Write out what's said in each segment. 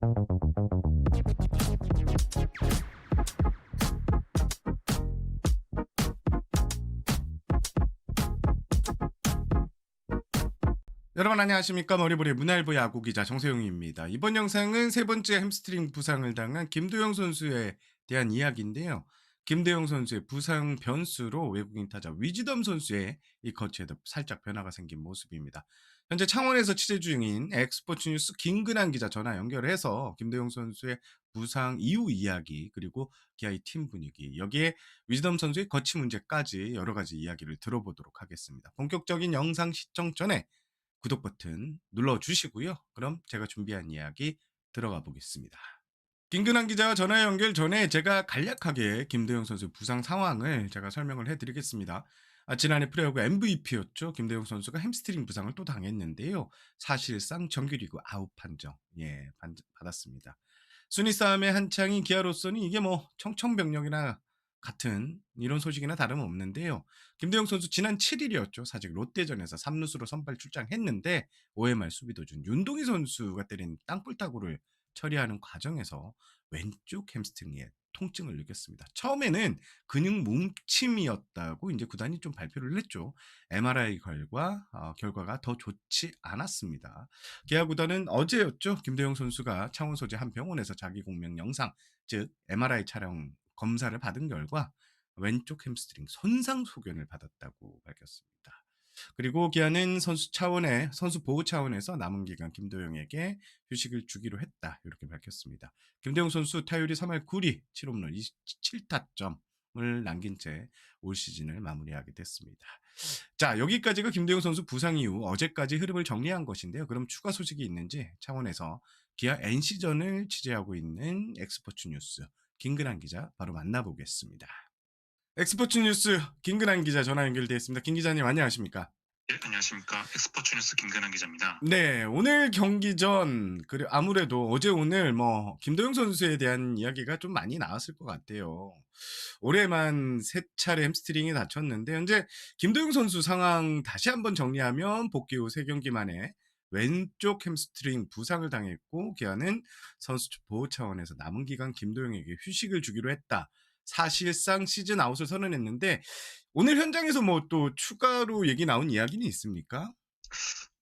여러분 안녕하십니까 머리부리 문화일보 야구 기자 정세용입니다. 이번 영상은 세 번째 햄스트링 부상을 당한 김도영 선수에 대한 이야기인데요. 김도영 선수의 부상 변수로 외국인 타자 위즈덤 선수의 이 거치에도 살짝 변화가 생긴 모습입니다. 현재 창원에서 취재 중인 엑스포츠 뉴스 김근환 기자 전화 연결해서 김도영 선수의 부상 이후 이야기 그리고 기아의 팀 분위기 여기에 위즈덤 선수의 거치 문제까지 여러 가지 이야기를 들어보도록 하겠습니다. 본격적인 영상 시청 전에 구독 버튼 눌러 주시고요. 그럼 제가 준비한 이야기 들어가 보겠습니다. 김근환 기자와 전화 연결 전에 제가 간략하게 김도영 선수 부상 상황을 제가 설명을 해드리겠습니다. 아, 지난해 프로야구 MVP였죠. 김도영 선수가 햄스트링 부상을 또 당했는데요. 사실상 정규리그 아웃 판정 예 반- 받았습니다. 순위 싸움의 한창인 기아로서는 이게 뭐 청청병력이나 같은 이런 소식이나 다름없는데요. 김대영 선수 지난 7일이었죠. 사직 롯데전에서 3루수로 선발 출장했는데 5회 말 수비 도중 윤동희 선수가 때린 땅볼 타구를 처리하는 과정에서 왼쪽 햄스트링에 통증을 느꼈습니다. 처음에는 근육 뭉침이었다고 이제 구단이 좀 발표를 했죠. MRI 결과 어, 결과가 더 좋지 않았습니다. 기아 구단은 어제였죠. 김대영 선수가 창원 소재 한 병원에서 자기 공명 영상 즉 MRI 촬영 검사를 받은 결과 왼쪽 햄스트링 손상 소견을 받았다고 밝혔습니다. 그리고 기아는 선수 차원의 선수 보호 차원에서 남은 기간 김도영에게 휴식을 주기로 했다 이렇게 밝혔습니다. 김도영 선수 타율이 3할 9리 7홈런 27타점 을 남긴 채 올 시즌을 마무리하게 됐습니다. 자 여기까지가 김도영 선수 부상 이후 어제까지 흐름을 정리한 것인데요. 그럼 추가 소식이 있는지 차원에서 기아 NC전을 취재하고 있는 엑스포츠 뉴스 김근환 기자 바로 만나보겠습니다. 엑스포츠 뉴스 김근환 기자 전화 연결되어 있습니다. 김 기자님 안녕하십니까? 예, 안녕하십니까. 엑스포츠 뉴스 김근환 기자입니다. 네, 오늘 경기 전 그래 아무래도 어제 오늘 뭐 김도영 선수에 대한 이야기가 좀 많이 나왔을 것 같아요. 올해만 세 차례 햄스트링이 다쳤는데 현재 김도영 선수 상황 다시 한번 정리하면 복귀 후 세 경기 만에 왼쪽 햄스트링 부상을 당했고 기아는 선수 보호 차원에서 남은 기간 김도영에게 휴식을 주기로 했다. 사실상 시즌 아웃을 선언했는데 오늘 현장에서 뭐 또 추가로 얘기 나온 이야기는 있습니까?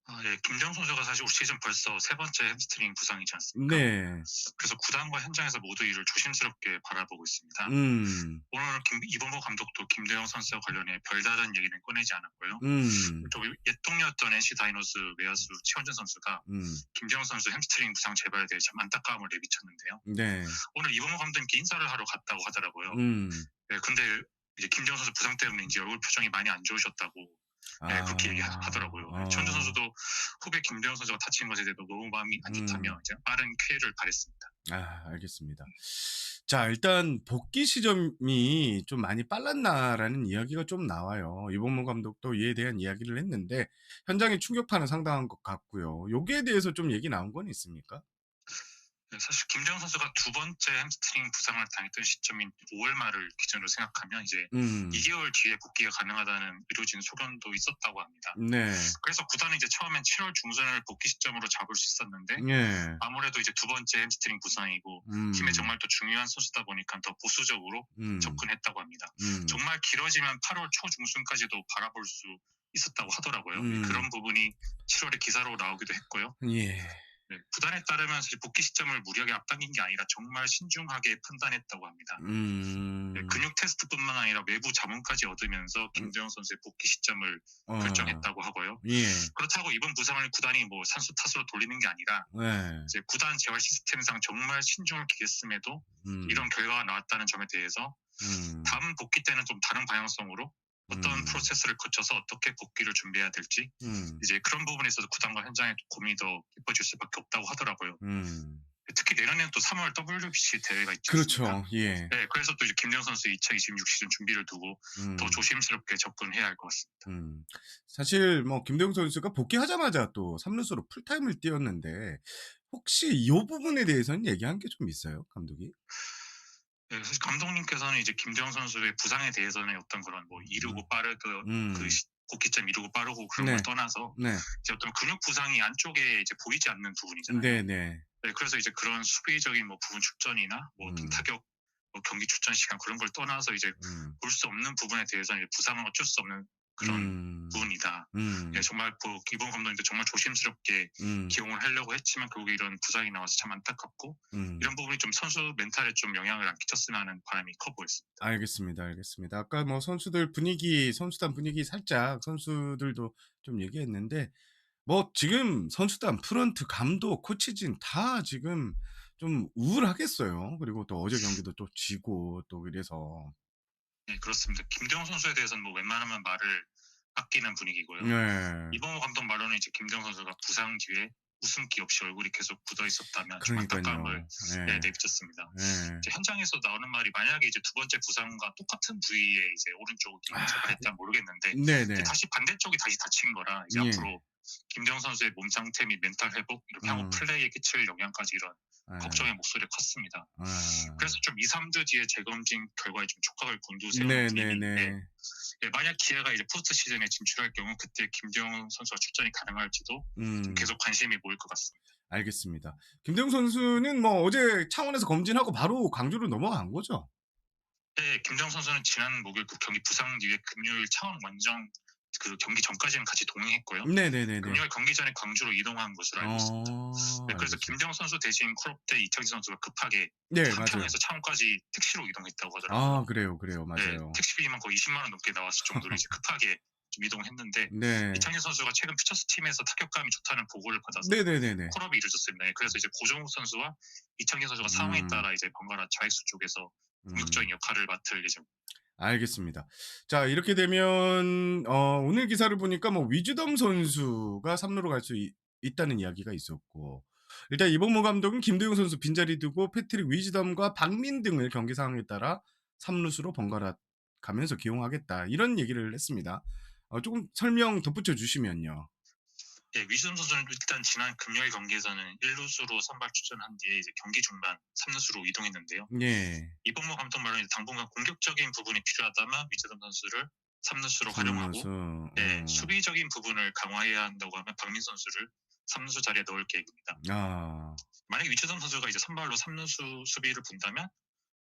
아, 예, 김정 선수가 사실 올 시즌 벌써 세 번째 햄스트링 부상이지 않습니까? 네. 그래서 구단과 현장에서 모두 이를 조심스럽게 바라보고 있습니다. 음, 오늘 김, 이범호 감독도 김대영 선수와 관련해 별다른 얘기는 꺼내지 않았고요. 음, 또 옛 동료였던 NC 다이노스 외야수 최원준 선수가 음, 김대영 선수 햄스트링 부상 재발에 대해 참 안타까움을 내비쳤는데요. 네, 오늘 이범호 감독님께 인사를 하러 갔다고 하더라고요. 음, 예, 근데 이제 김대영 선수 부상 때문에 이제 얼굴 표정이 많이 안 좋으셨다고 네, 아, 그렇게 얘기하더라고요. 어. 최원준 선수도 후배 김대영 선수가 다친 것에 대해서 너무 마음이 안 좋다며 음. 이제 빠른 쾌유를 바랬습니다. 아, 알겠습니다. 자, 일단 복귀 시점이 좀 많이 빨랐나라는 이야기가 좀 나와요. 이범무 감독도 이에 대한 이야기를 했는데 현장의 충격파는 상당한 것 같고요. 여기에 대해서 좀 얘기 나온 건 있습니까? 네, 사실 김대영 선수가 두 번째 햄스트링 부상을 당했던 시점인 5월 말을 기준으로 생각하면 이제 음, 2개월 뒤에 복귀가 가능하다는 의료진 소견도 있었다고 합니다. 네, 그래서 구단은 이제 처음엔 7월 중순을 복귀 시점으로 잡을 수 있었는데 예, 아무래도 이제 두 번째 햄스트링 부상이고 음, 팀에 정말 또 중요한 선수다 보니까 더 보수적으로 음, 접근했다고 합니다. 음, 정말 길어지면 8월 초 중순까지도 바라볼 수 있었다고 하더라고요. 음. 그런 부분이 7월에 기사로 나오기도 했고요. 예, 네, 구단에 따르면 사실 복귀 시점을 무리하게 앞당긴 게 아니라 정말 신중하게 판단했다고 합니다. 음, 네, 근육 테스트뿐만 아니라 외부 자문까지 얻으면서 김대영 선수의 복귀 시점을 어, 결정했다고 하고요. 예, 그렇다고 이번 부상을 구단이 뭐 산수 탓으로 돌리는 게 아니라 네, 이제 구단 재활 시스템상 정말 신중을 기했음에도 음, 이런 결과가 나왔다는 점에 대해서 음, 다음 복귀 때는 좀 다른 방향성으로 어떤 음. 프로세스를 거쳐서 어떻게 복귀를 준비해야 될지 음, 이제 그런 부분에 있어서 구단과 현장의 고민이 더 깊어질 수밖에 없다고 하더라고요. 음, 특히 내년에는 또 3월 WBC 대회가 있지 그렇죠? 예, 네, 그래서 또 이제 김정 선수 2026 시즌 준비를 두고 음. 더 조심스럽게 접근해야 할 것 같습니다. 음, 사실 뭐 김대웅 선수가 복귀하자마자 또 3루수로 풀타임을 뛰었는데 혹시 이 부분에 대해서는 얘기한 게 좀 있어요, 감독이? 네, 사실 감독님께서는 이제 김정 선수의 부상에 대해서는 어떤 그런 뭐 이르고 빠르고 음, 그 시- 곡기점 이루고 빠르고 그런 네. 걸 떠나서 네. 이제 어떤 근육 부상이 안쪽에 이제 보이지 않는 부분이잖아요. 네, 네. 네, 그래서 이제 그런 수비적인 뭐 부분 출전이나 뭐 음. 타격, 뭐 경기 출전 시간 그런 걸 떠나서 이제 음. 볼수 없는 부분에 대해서는 이제 부상은 어쩔 수 없는 그런 음. 부분이다. 음. 네, 정말 뭐 이번 감독님도 정말 조심스럽게 음. 기용을 하려고 했지만 결국에 이런 부상이 나와서 참 안타깝고 음. 이런 부분이 좀 선수 멘탈에 좀 영향을 안 끼쳤으면 하는 바람이 커 보였습니다. 알겠습니다. 알겠습니다. 아까 뭐 선수들 분위기, 선수단 분위기 살짝 선수들도 좀 얘기했는데 뭐 지금 선수단 프런트 감독 코치진 다 지금 좀 우울하겠어요. 그리고 또 어제 경기도 또 지고 또 이래서 네, 그렇습니다. 김대웅 선수에 대해서는 뭐 웬만하면 말을 아끼는 분위기고요. 네. 이범호 감독 말로는 이제 김대웅 선수가 부상 뒤에 웃음기 없이 얼굴이 계속 굳어 있었다면 좀. 안타까움을 네. 네, 내비쳤습니다. 네. 이제 현장에서 나오는 말이 만약에 이제 두 번째 부상과 똑같은 부위에 이제 오른쪽이 아, 재발했다면 모르겠는데 네, 네. 다시 반대쪽이 다시 다친 거라 이제 예. 앞으로 김대웅 선수의 몸 상태 및 멘탈 회복 이렇게 향후 음. 플레이에 끼칠 영향까지 이런 네. 걱정의 목소리가 컸습니다. 아. 그래서 좀 2, 3주 뒤에 재검진 결과에 좀 촉각을 곤두세우는 네, 네, 분위기인데 네. 예, 만약 기회가 이제 포스트 시즌에 진출할 경우 그때 김대웅 선수가 출전이 가능할지도 음. 계속 관심이 모일 것 같습니다. 알겠습니다. 김대웅 선수는 뭐 어제 창원에서 검진하고 바로 광주로 넘어간 거죠? 네, 김대웅 선수는 지난 목요일 그 경기 부상 뒤에 금요일 창원 원정 그 경기 전까지는 같이 동행했고요. 네네네네. 금요일 경기 전에 광주로 이동한 것으로 알고 있습니다. 어, 네, 그래서 알겠습니다. 김대웅 선수 대신 콜업대 이창진 선수가 급하게 네. 한평에서 창원까지 택시로 이동했다고 하더라고요. 아, 그래요, 그래요, 네, 맞아요. 택시비만 거의 20만 원 넘게 나왔을 정도로 이제 급하게 좀 이동했는데 네. 이창진 선수가 최근 퓨처스 팀에서 타격감이 좋다는 보고를 받아서 네네네네. 콜업이 이루어졌습니다. 네, 그래서 이제 고정욱 선수와 이창진 선수가 상황에 음. 따라 이제 번갈아 좌익수 쪽에서 음, 공격적인 역할을 맡을 예정. 알겠습니다. 자, 이렇게 되면, 어, 오늘 기사를 보니까 뭐 위즈덤 선수가 3루로 갈 수 있다는 이야기가 있었고, 일단 이범호 감독은 김도영 선수 빈자리 두고 패트릭 위즈덤과 박민 등을 경기 상황에 따라 3루수로 번갈아 가면서 기용하겠다. 이런 얘기를 했습니다. 어, 조금 설명 덧붙여 주시면요. 예, 위즈덤 선수는 일단 지난 금요일 경기에서는 1루수로 선발 출전한 뒤에 이제 경기 중반 3루수로 이동했는데요. 예. 이범모 감독 이제 당분간 공격적인 부분이 필요하다면 위즈덤 선수를 3루수로 활용하고 3루수. 예, 어. 수비적인 부분을 강화해야 한다고 하면 박민 선수를 3루수 자리에 넣을 계획입니다. 아, 만약에 위즈덤 선수가 이제 선발로 3루수 수비를 본다면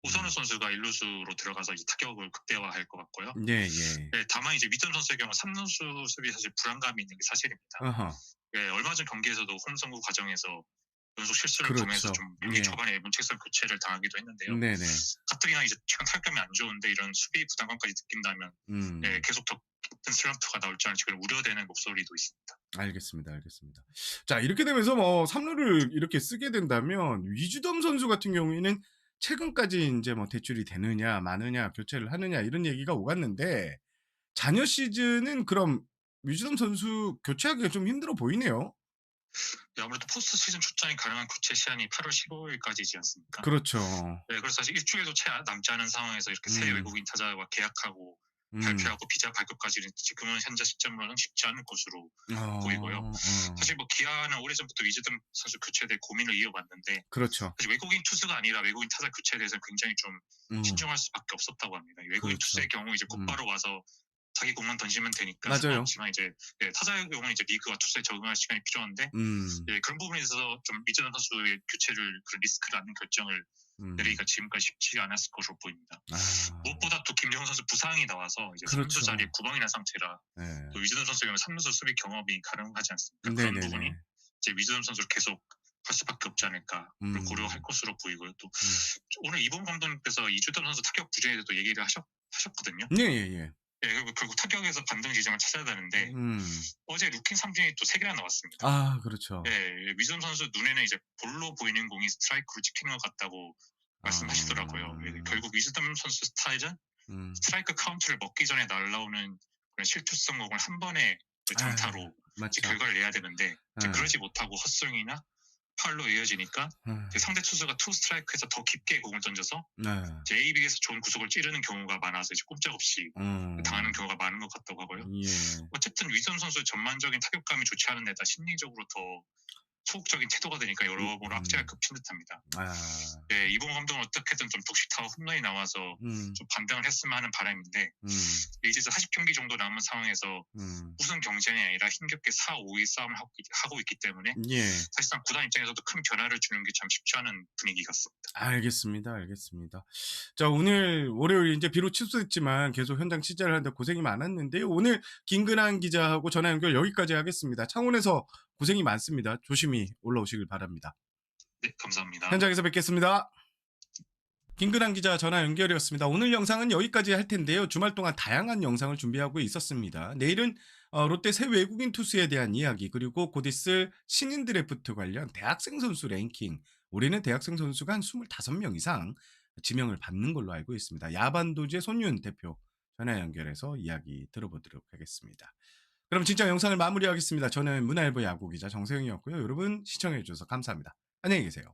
오선우 음. 선수가 1루수로 들어가서 이제 타격을 극대화할 것 같고요. 예, 예. 네, 다만 이제 위즈덤 선수의 경우 3루수 수비 사실 불안감이 있는 게 사실입니다. 아하. 예, 얼마 전 경기에서도 홈 선구 과정에서 연속 실수를 그렇죠. 보면서 좀 경기 예. 초반에 문책선 교체를 당하기도 했는데요. 네네. 가뜩이나 이제 최근 타격감이 안 좋은데 이런 수비 부담감까지 느낀다면 음. 예, 계속 더 깊은 슬럼프가 나올 줄 알지 그런 우려되는 목소리도 있습니다. 알겠습니다. 알겠습니다. 자, 이렇게 되면서 뭐 3루를 이렇게 쓰게 된다면 위즈덤 선수 같은 경우에는 최근까지 이제 뭐 대출이 되느냐, 마느냐, 교체를 하느냐 이런 얘기가 오갔는데 자녀 시즌은 그럼 위즈덤 선수 교체하기가 좀 힘들어 보이네요. 예, 아무래도 포스트 시즌 출전이 가능한 교체 시한이 8월 15일까지지 않습니까? 그렇죠. 네, 그래서 사실 일주일도 채 남지 않은 상황에서 이렇게 새 음. 외국인 타자와 계약하고 음. 발표하고 비자 발급까지는 지금은 현재 시점으로는 쉽지 않을 것으로 어, 보이고요. 어, 사실 뭐 기아는 오래전부터 위즈덤 선수 교체에 대해 고민을 이어봤는데 그렇죠. 사실 외국인 투수가 아니라 외국인 타자 교체에 대해서는 굉장히 좀 음. 신중할 수밖에 없었다고 합니다. 외국인 그렇죠. 투수의 경우 이제 곧바로 와서 자기 공만 던지면 되니까 맞아요. 상관없지만 이제 예, 타자의 경우는 이제 리그와 투수에 적응할 시간이 필요한데 음. 예, 그런 부분에 있어서 좀 위즈덤 선수의 교체를 그런 리스크를 안는 결정을 음. 내리기가 지금까지 쉽지 않았을 것으로 보입니다. 아. 무엇보다 또 김정은 선수 부상이 나와서 이제 그렇죠. 3루 자리에 구멍이 난 상태라 네. 또 위즈덤 선수의 경우 3루수 수비 경험이 가능하지 않습니까? 그런 네네네. 부분이 이제 위즈덤 선수를 계속 할 수밖에 없지 않을까를 음. 고려할 것으로 보이고요. 또 오늘 이범 감독님께서 이주덤 선수 타격 부진에 대해서도 얘기를 하셨, 하셨거든요. 예, 예, 예. 예, 그리고 결국 타격에서 반등 지점을 찾아야 되는데 음. 어제 루킹 삼진이 또 3개나 나왔습니다. 아, 그렇죠. 예, 위즈덤 선수 눈에는 이제 볼로 보이는 공이 스트라이크로 찍히는 것 같다고 말씀하시더라고요. 아. 예, 결국 위즈덤 선수 스타일은 음. 스트라이크 카운트를 먹기 전에 날라오는 그런 실투성 공을 한 번에 그 장타로. 이제 결과를 내야 되는데 아. 그러지 못하고 헛스윙이나 팔로 이어지니까 아. 이제 상대 투수가 투 스트라이크에서 더 깊게 공을 던져서 네. 이제 AB에서 좋은 구속을 찌르는 경우가 많아서 이제 꼼짝없이 음. 당하는 경우가 많은 것 같다고 하고요. 예. 어쨌든 위점 선수 전반적인 타격감이 좋지 않은 데다 심리적으로 더 소극적인 태도가 되니까 여러모로 음. 악재가 겹친 듯합니다. 아. 네, 이봉 감독은 어떻게든 좀 독식타워 홈런이 나와서 음. 좀 반등을 했으면 하는 바람인데 음. 이제 40경기 정도 남은 상황에서 음. 우승 경쟁이 아니라 힘겹게 4, 5위 싸움을 하고, 있- 하고 있기 때문에 예. 사실상 구단 입장에서도 큰 변화를 주는 게 참 쉽지 않은 분위기 같습니다. 알겠습니다. 알겠습니다. 자, 오늘 월요일 이제 비록 취소했지만 계속 현장 취재를 하는데 고생이 많았는데요. 오늘 김근환 기자하고 전화 연결 여기까지 하겠습니다. 창원에서 고생이 많습니다. 조심히 올라오시길 바랍니다. 네, 감사합니다. 현장에서 뵙겠습니다. 김근환 기자 전화 연결이었습니다. 오늘 영상은 여기까지 할 텐데요. 주말 동안 다양한 영상을 준비하고 있었습니다. 내일은 어, 롯데 새 외국인 투수에 대한 이야기 그리고 곧 있을 신인 드래프트 관련 대학생 선수 랭킹 올해는 대학생 선수가 한 25명 이상 지명을 받는 걸로 알고 있습니다. 야반도주의 손윤 대표 전화 연결해서 이야기 들어보도록 하겠습니다. 그럼 진짜 영상을 마무리하겠습니다. 저는 문화일보 야구 기자 정세영이었고요. 여러분 시청해 주셔서 감사합니다. 안녕히 계세요.